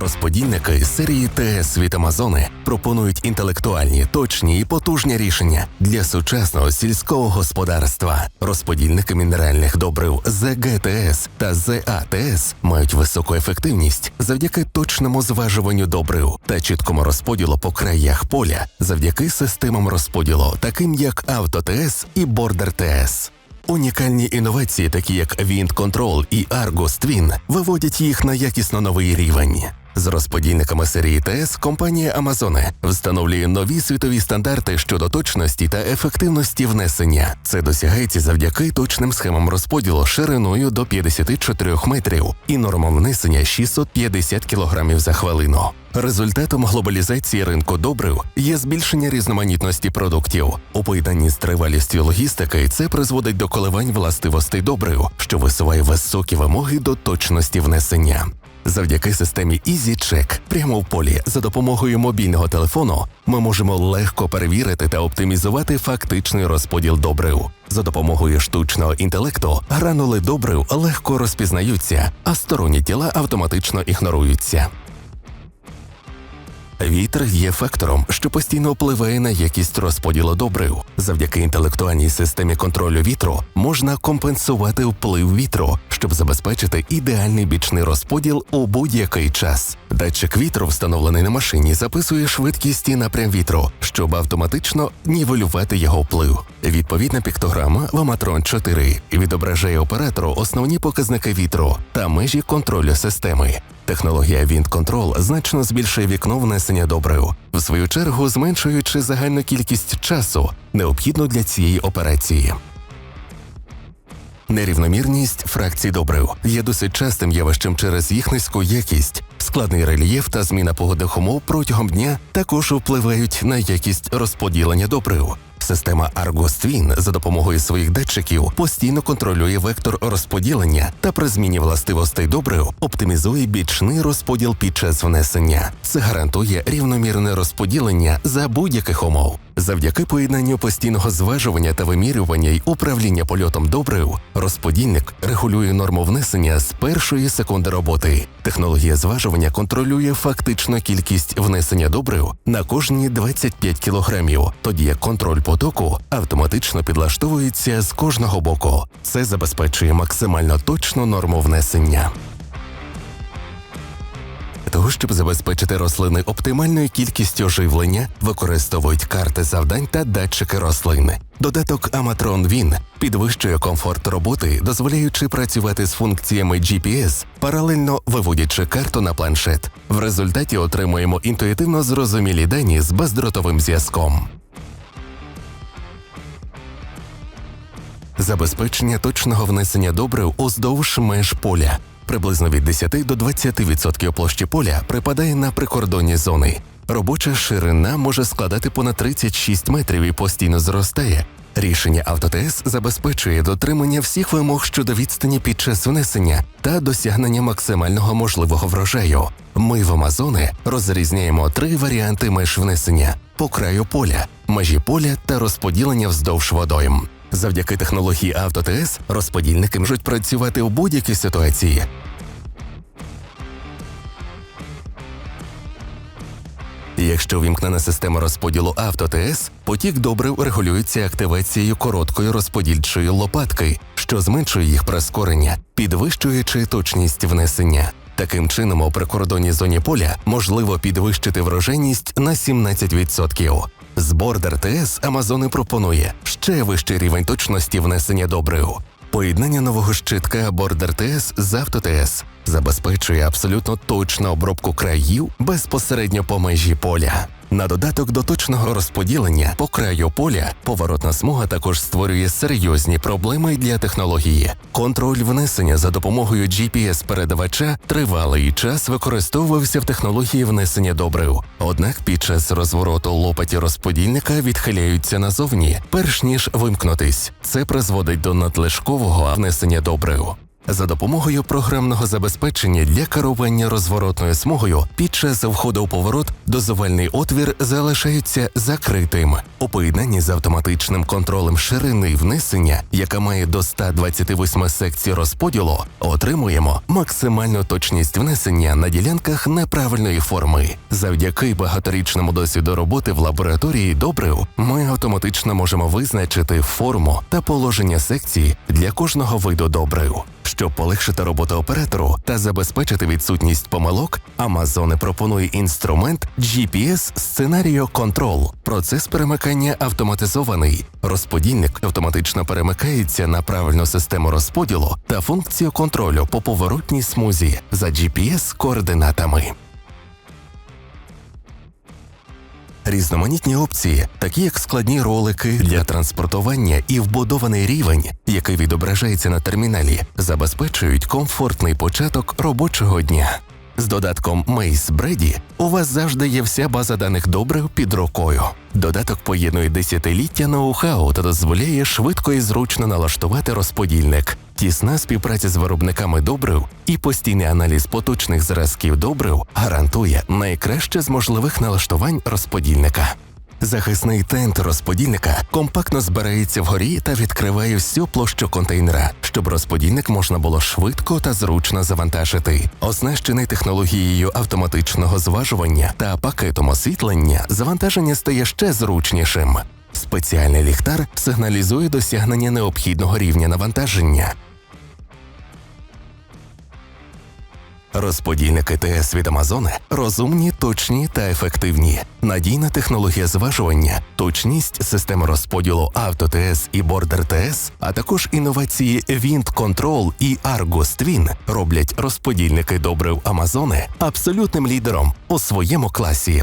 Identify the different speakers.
Speaker 1: Розподільники серії ТС від Амазони пропонують інтелектуальні, точні і потужні рішення для сучасного сільського господарства. Розподільники мінеральних добрив ЗГТС та ЗАТС мають високу ефективність завдяки точному зважуванню добрив та чіткому розподілу по краях поля завдяки системам розподілу, таким як АвтоТС і Бордер ТС. Унікальні інновації, такі як Wind Control і Argos Twin, виводять їх на якісно новий рівень. З розподільниками серії ТС компанія Amazon встановлює нові світові стандарти щодо точності та ефективності внесення. Це досягається завдяки точним схемам розподілу шириною до 54 метрів і нормам внесення 650 кг за хвилину. Результатом глобалізації ринку добрив є збільшення різноманітності продуктів. У поєднанні з тривалістю логістики це призводить до коливань властивостей добрив, що висуває високі вимоги до точності внесення. Завдяки системі EasyCheck прямо в полі за допомогою мобільного телефону ми можемо легко перевірити та оптимізувати фактичний розподіл добрив. За допомогою штучного інтелекту гранули добрив легко розпізнаються, а сторонні тіла автоматично ігноруються. Вітер є фактором, що постійно впливає на якість розподілу добрив. Завдяки інтелектуальній системі контролю вітру можна компенсувати вплив вітру, щоб забезпечити ідеальний бічний розподіл у будь-який час. Датчик вітру, встановлений на машині, записує швидкість і напрям вітру, щоб автоматично нівелювати його вплив. Відповідна піктограма в Аматрон 4 відображає оператору основні показники вітру та межі контролю системи. Технологія Wind Control значно збільшує вікно внесення добрив, в свою чергу зменшуючи загальну кількість часу, необхідну для цієї операції. Нерівномірність фракцій добрив є досить частим явищем через їх низьку якість. Складний рельєф та зміна погодних умов протягом дня також впливають на якість розподілення добрив. Система Argos Twin за допомогою своїх датчиків постійно контролює вектор розподілення та при зміні властивостей добрив оптимізує бічний розподіл під час внесення. Це гарантує рівномірне розподілення за будь-яких умов. Завдяки поєднанню постійного зважування та вимірювання й управління польотом добрив, розподільник регулює норму внесення з першої секунди роботи. Технологія зважування контролює фактичну кількість внесення добрив на кожні 25 кілограмів, тоді як контроль потоку автоматично підлаштовується з кожного боку. Це забезпечує максимально точну норму внесення. Того, щоб забезпечити рослини оптимальною кількістю живлення, використовують карти завдань та датчики рослин. Додаток Amatron Win підвищує комфорт роботи, дозволяючи працювати з функціями GPS, паралельно виводячи карту на планшет. В результаті отримуємо інтуїтивно зрозумілі дані з бездротовим зв'язком. Забезпечення точного внесення добрив уздовж меж поля. Приблизно від 10 до 20% площі поля припадає на прикордонні зони. Робоча ширина може складати понад 36 метрів і постійно зростає. Рішення АвтоТС забезпечує дотримання всіх вимог щодо відстані під час внесення та досягнення максимального можливого врожаю. Ми в Амазони розрізняємо три варіанти меж внесення по краю поля, межі поля та розподілення вздовж водойм. Завдяки технології АвтоТС розподільники можуть працювати у будь-якій ситуації. Якщо вімкнена система розподілу АвтоТС, потік добрив регулюється активацією короткої розподільчої лопатки, що зменшує їх прискорення, підвищуючи точність внесення. Таким чином, у прикордонній зоні поля можливо підвищити врожайність на 17%. З Border TS Амазони пропонує ще вищий рівень точності внесення добрив. Поєднання нового щитка Border TS з AutoTS забезпечує абсолютно точну обробку країв безпосередньо по межі поля. На додаток до точного розподілення по краю поля поворотна смуга також створює серйозні проблеми для технології. Контроль внесення за допомогою GPS-передавача тривалий час використовувався в технології внесення добрив. Однак під час розвороту лопаті розподільника відхиляються назовні, перш ніж вимкнутись. Це призводить до надлишкового внесення добрив. За допомогою програмного забезпечення для керування розворотною смугою під час входу у поворот дозувальний отвір залишається закритим. У поєднанні з автоматичним контролем ширини внесення, яка має до 128 секцій розподілу, отримуємо максимальну точність внесення на ділянках неправильної форми. Завдяки багаторічному досвіду роботи в лабораторії добрив ми автоматично можемо визначити форму та положення секції для кожного виду добрив. Щоб полегшити роботу оператору та забезпечити відсутність помилок, Amazon пропонує інструмент GPS Scenario Control. Процес перемикання автоматизований. Розподільник автоматично перемикається на правильну систему розподілу та функцію контролю по поворотній смузі за GPS координатами. Різноманітні опції, такі як складні ролики для транспортування і вбудований рівень, який відображається на терміналі, забезпечують комфортний початок робочого дня. З додатком Maze Brady у вас завжди є вся база даних добрив під рукою. Додаток поєднує десятиліття ноу-хау та дозволяє швидко і зручно налаштувати розподільник. Тісна співпраця з виробниками добрив і постійний аналіз поточних зразків добрив гарантує найкраще з можливих налаштувань розподільника. Захисний тент розподільника компактно збирається вгорі та відкриває всю площу контейнера, щоб розподільник можна було швидко та зручно завантажити. Оснащений технологією автоматичного зважування та пакетом освітлення, завантаження стає ще зручнішим. Спеціальний ліхтар сигналізує досягнення необхідного рівня навантаження. Розподільники ТС від Амазони розумні, точні та ефективні. Надійна технологія зважування, точність системи розподілу AutoTS і бордер ТС, а також інновації Wind Control і Argus Twin роблять розподільники добрив Амазони абсолютним лідером у своєму класі.